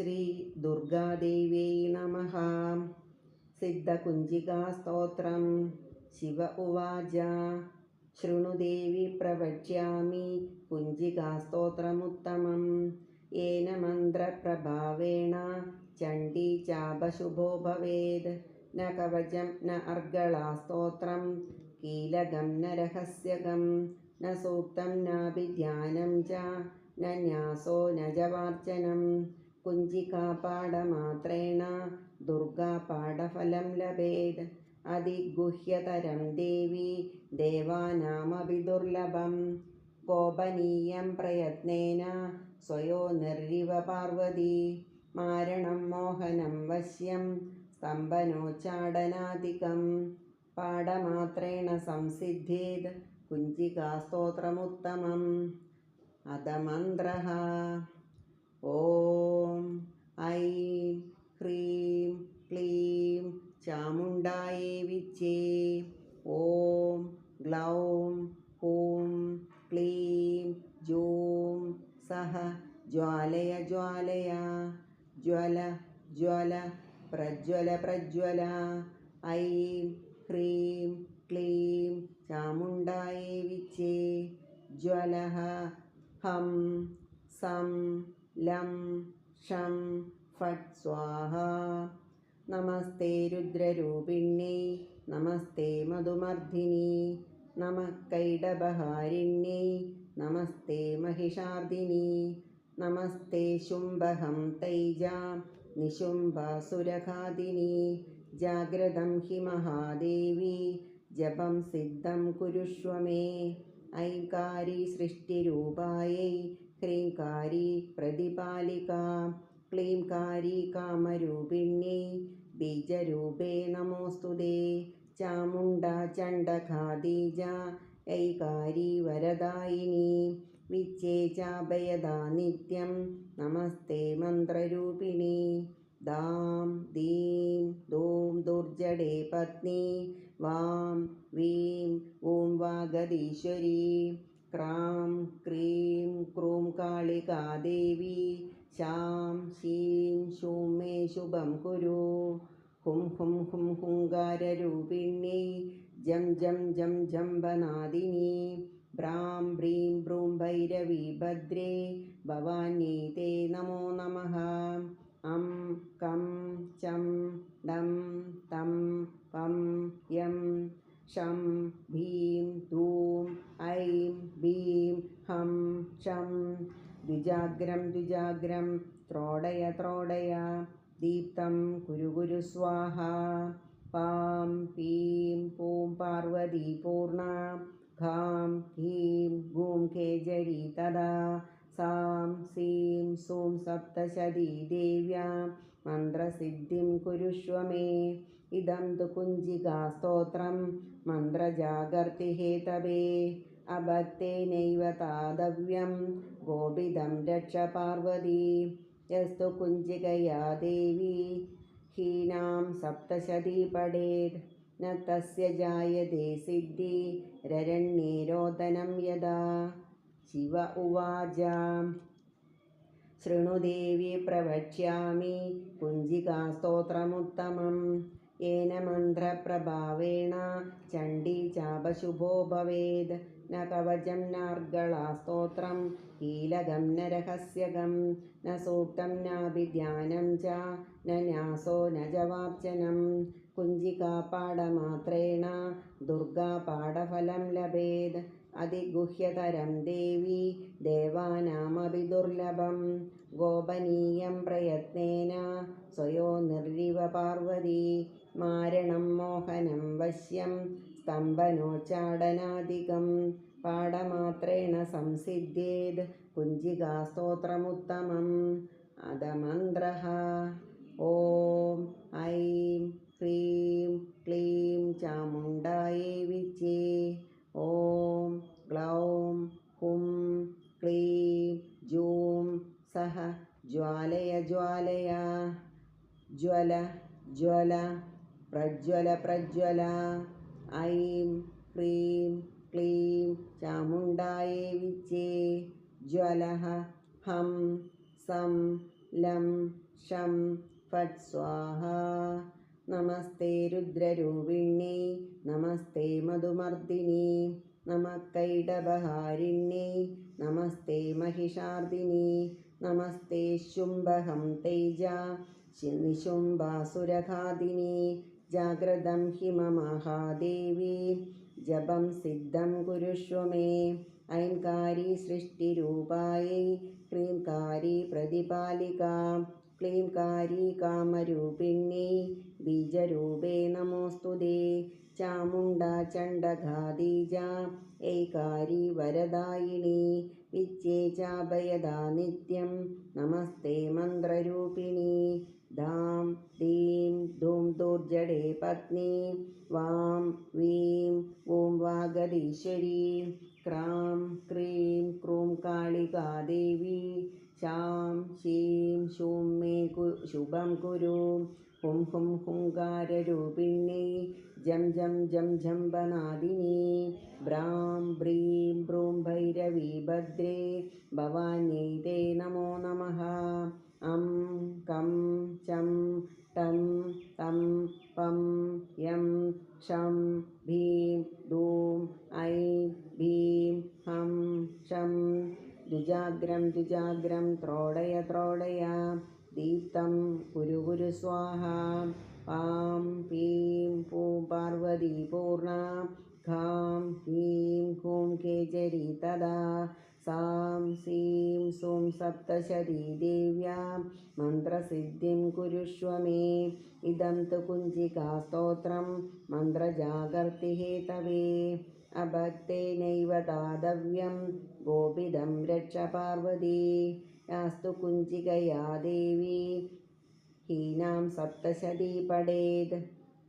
ശ്രീ ദുർഗാദേവ്യൈ നമ സിദ്ധകുഞ്ചികാസ്തോത്രം ശിവ ഉവാച ശൃണുദേവി പ്രവക്ഷ്യാമി കുഞ്ചികാസ്തോത്രമുത്തമം येन मन्त्रप्रभावेण चण्डी चापशुभो भवेद् न कवचं न अर्गळास्तोत्रं कीलकं न रहस्यकं न सूक्तं नाभिध्यानं च न न्यासो न जवार्चनं कुञ्जिकापाडमात्रेण दुर्गापाडफलं लभेत् अधिगुह्यतरं देवी देवानामपि दुर्लभं गोपनीयं प्रयत्नेन स्वयो निर्रिव पार्वती मारणं मोहनं वश्यं स्तम्भनोच्चाडनादिकं पाडमात्रेण संसिद्धेद् कुञ्जिकास्तोत्रमुत्तमम् अधमन्त्रः ॐ प्रज्वल प्रज्वल ऐं ह्रीं क्लीं चामुण्डायै विच्चे ज्वलः हं सं लं षं फट् स्वाहा नमस्ते रुद्ररूपिण्यै नमस्ते मधुमर्धिनी नमः कैडबहारिण्यै नमस्ते महिषार्दिनी नमस्ते शुम्भहं तैजा निशुम्भासुरखादिनी जाग्रतं हि महादेवी जपं सिद्धं कुरुष्व मे ऐङ्कारी सृष्टिरूपायै ह्रीङ्कारी प्रतिपालिका क्लीङ्कारी कामरूपिण्यै बीजरूपे नमोऽस्तु ते चामुण्डा चण्डखादीजा ऐकारी वरदायिनी വിച്ഛേചാപയദാ നിത്യം നമസ്തേ മന്ത്രരൂപിണി. ദാം ദീം ദൂം ദുർജടേ പത്നി. വാം വീം ഓം വാഗതീശ്വരി. ക്രാം ക്രീം ക്രൂം കാളികാദേവി ശാം ശീം ശൂം മേ ശുഭം കുരു. ഹും ഹും ഹും ഹുങ്കാരരൂപിണ്യൈ ജം ജം ജം ജം വനാദിനി. ഭ്രാം ബ്രീം ഭ്രൂം ഭൈരവി ഭദ്രേ ഭവാനീ തേ നമോ നമ. അം കം ചം ഡം തം പം യം ഷം ഭീം ധൂം ഐം ഭീം ഹം ഷം ദ്വിജാഗ്രം ദ്വിജാഗ്രം ത്രോടയ ത്രോടയ ദീപ്തം കുരു കുരു സ്വാഹ. പാം പീം പൂം പാർവതി പൂർണ पूर्णा घां हीं गूं केजरी तदा सां सीं सूं सप्तशती देव्या मन्त्रसिद्धिं कुरुष्व मे इदं तु कुञ्जिकास्तोत्रं मन्त्रजागर्तिहेतवे अभक्तेनैव तादव्यं गोपितं रक्ष पार्वती यस्तु कुञ्जिकया देवी हीनां सप्तशती पडेत् न तस्य जायते सिद्धिररण्ये रोदनं यदा शिव उवाच शृणुदेवी प्रवक्ष्यामि कुञ्जिकास्तोत्रमुत्तमं येन मन्त्रप्रभावेण चण्डी चापशुभो भवेद् न कवचं नार्गळास्तोत्रं कीलकं न रहस्यकं न सूक्तं नाभिध्यानं च न न्यासो न जवार्चनं कुञ्जिकापाडमात्रेण दुर्गापाडफलं लभेद् अधिगुह्यतरं देवी देवानामपि दुर्लभं गोपनीयं प्रयत्नेन स्वयो निर्रिव पार्वती मारणं मोहनं वश्यं स्तम्भनोच्चाडनादिकं പാഠമാത്രേണ സംസിദ്ധേത് കുഞ്ചികാസ്തോത്രമുത്തമം അധമന്ത്ര ഓം ഐം ശ്രീം ക്ലീം ചാമുണ്ടായേ വിച്ചേ ഓം ക്ലൗം ഹും ക്ലീം ജൂം സഹ ജ്വാലയ ജ്വാലയ. ജ്വല ജ്വല പ്രജ്വല പ്രജ്വല. ഐം ക്ലീം क्लीं चामुण्डायै विच्चे ज्वलः हं सं लं शं फट् स्वाहा नमस्ते रुद्ररूपिण्यै नमस्ते मधुमर्दिनी नमः कैडबहारिण्यै नमस्ते महिषार्दिनी नमस्ते शुम्भहं तैजा निशुम्भासुरघादिनी जाग्रदं हि ममहादेवी ജപം സിദ്ധം കുരുഷ്വ മേ ഐംകാരി സൃഷ്ടിരൂപായൈ ക്രീംകാരി പ്രതിപാലികാം. ക്ലീം കാരി കാമരൂപിണ്യൈ ബീജരൂപേ നമോസ്തുതേ. ചാമുണ്ട ചണ്ഡഘാദീജ ഏകാരി വരദായിണി. വിച്ചേ ചാഭയദാ നിത്യം നമസ്തേ മന്ത്രരൂപിണി. ധാം ദീം ധൂം ദൂർജടേ പത്നി വാം വീം ഓം വാഗതീശ്വരി ക്രാം ക്രീം ക്രൂം കാളികാദേവി ശാം ശീം ശൂം മേ ശുഭം കുരു ഹും ഹും ഹുങ്കാരൂപിണ്യൈ ജം ജം ജം ജംബനാദിനി ബ്രാം ബ്രീം ബ്രൂം ഭൈരവീ ഭദ്രേ ഭവാന്യൈ തേ നമോ നമഃ അം കം ചം ടം തം പം യം ചം ഭീം ധൂം ഐ ഭീം ഹം ചം ദ്വിജാഗ്രം ദ്വിജാഗ്രം ത്രോടയ ത്രോടയ ദീപ്തം കുരു കുരു സ്വാഹ പാം പീം പൂ പാർവതി പൂർണ ഖാം ഹീം ഹൂം കേജരി തദാ സാം സീ सां सीं सुं सप्तशती देव्या मन्त्रसिद्धिं कुरुष्व मे इदं तु कुञ्जिकास्तोत्रं मन्त्रजागर्तिहेतवे अभक्तेनैव दातव्यं गोपिदं रक्ष पार्वती यास्तु कुञ्जिकया देवी हीनां सप्तशती पठेत्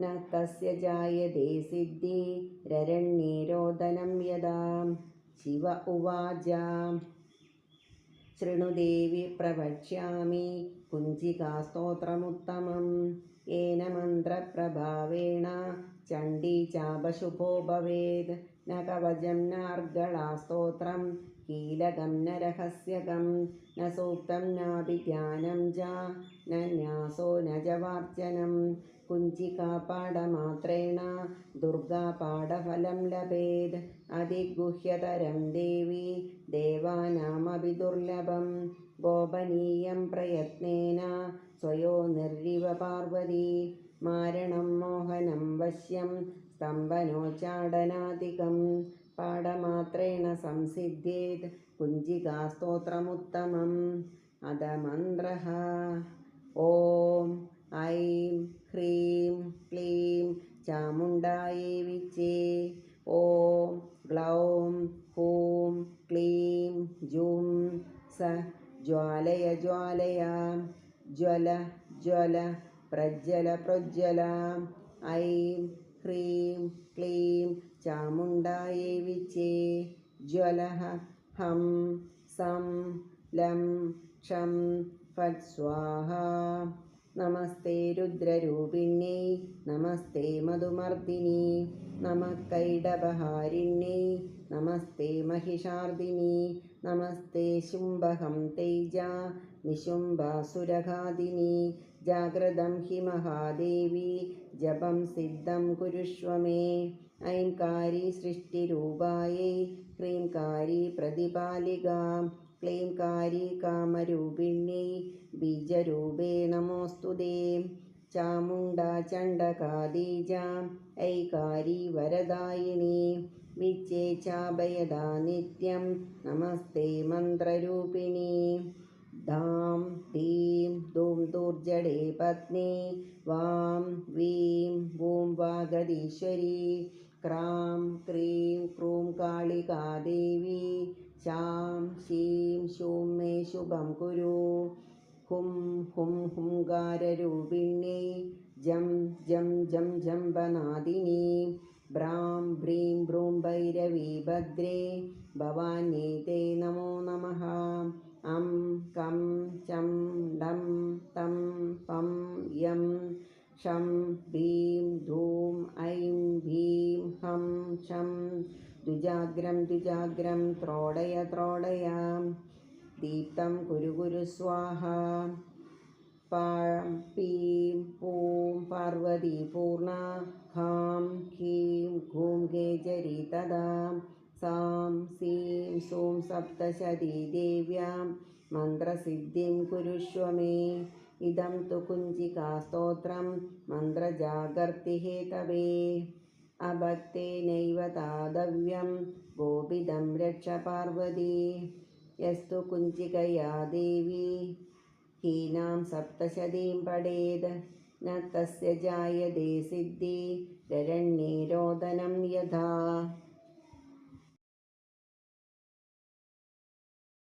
न तस्य जायते सिद्धिररण्ये रोदनं यदा शिव उवाच शृणुदेवि प्रवक्ष्यामि कुञ्जिकास्तोत्रमुत्तमं येन मन्त्रप्रभावेण चण्डी चापशुभो भवेत् न कवचं नार्गळास्तोत्रं कीलकं न रहस्यकं न सूक्तं नाभिज्ञानं च न न्यासो न जवार्चनं कुञ्जिकापाठमात्रेण दुर्गापाठफलं लभेत् अधिगुह्यतरं देवी देवानामपि दुर्लभं गोपनीयं प्रयत्नेन स्वयो निर्रिव पार्वती मारणं मोहनं वश्यं स्तम्भनोच्चाटनादिकं पाठमात्रेण संसिद्ध्येत् कुञ्जिकास्तोत्रमुत्तमम् अध मन्त्रः ॐ സജ്ജല പ്രജ്വല. ഐം ഹ്രീം ക്ലീം ചാമുണ്ടായേ വിച്ചേ ജ്വല ഹം സം ലം ഷം ഫട് സ്വാഹ. നമസ്തേ രുദ്രരൂപിണ്യൈ നമസ്തേ മധുമർദിനി നമക്കൈഡപഹാരിണ്യൈ നമസ്തേ മഹിഷാർദിനി നമസ്തേ ശുംഭഹം തൈജ നിശുംഭാസുരഘാതിനി ജാഗ്രതം ഹി മഹാദേവി ജപം സിദ്ധം കുരുഷ്വ മേ. ഐം കാരി സൃഷ്ടിരൂപായൈ ക്രീം കാരി പ്രതിപാലികാം ക്ലീം കാരി കാമരൂപിണ്യൈ ബീജരൂപേ നമോസ്തു ദേ ചാമുണ്ട ചണ്ഡകാദീജാം ഐ കാരി വിച്ചേ ചാപയതാ നിത്യം. നമസ്തേ മന്ത്രരൂപിണി. ധാം ധീം ധൂം ദൂർജടേ പത്നി. വാം വീം വൂം വാഗതീശ്വരി ക്രാം ക്രീം ക്രൂം കാളികാദേവി ശാം ശീം ശൂം മേ ശുഭം കുരു. ഹും ഹും ഹുംകാരരൂപിണ്യൈ ജം ജം ജം ജംബനാദിനി ബ്രാം ബ്രീം ബ്രൂം ഭൈരവീ ഭദ്രേ ഭവാന്യേ തേ നമോ നമ അം കം ചം ഡം തം പം യം ഷം ഭീം ധൂം ഐം ഭീം ഹം ഷം ദ്വിജാഗ്രം ദ്വിജാഗ്രം ത്രോടയ ത്രോടയ ദീപ്തം കുരു കുരു സ്വാഹ പാം പീം പൂ പാർവതി പൂർണ ഹാം ഹീം ഹൂം കേചരി തദാം സാം സീം സൂം സപ്തശതി ദേവ്യാം മന്ത്രസിദ്ധിം കുരുഷ്വ മേ ഇതം തു കുഞ്ചികാസ്തോത്രം മന്ത്രജാഗർത്തി ഹേതവേ അഭക്തേനൈവ താതവ്യം ഗോപിതം രക്ഷ പാർവതി യസ്തു കുഞ്ചികയാ ദേവി ഹീനാം സപ്തശതീം തസ്യ ജായതേ സിദ്ധി രരണ്യേ യഥാ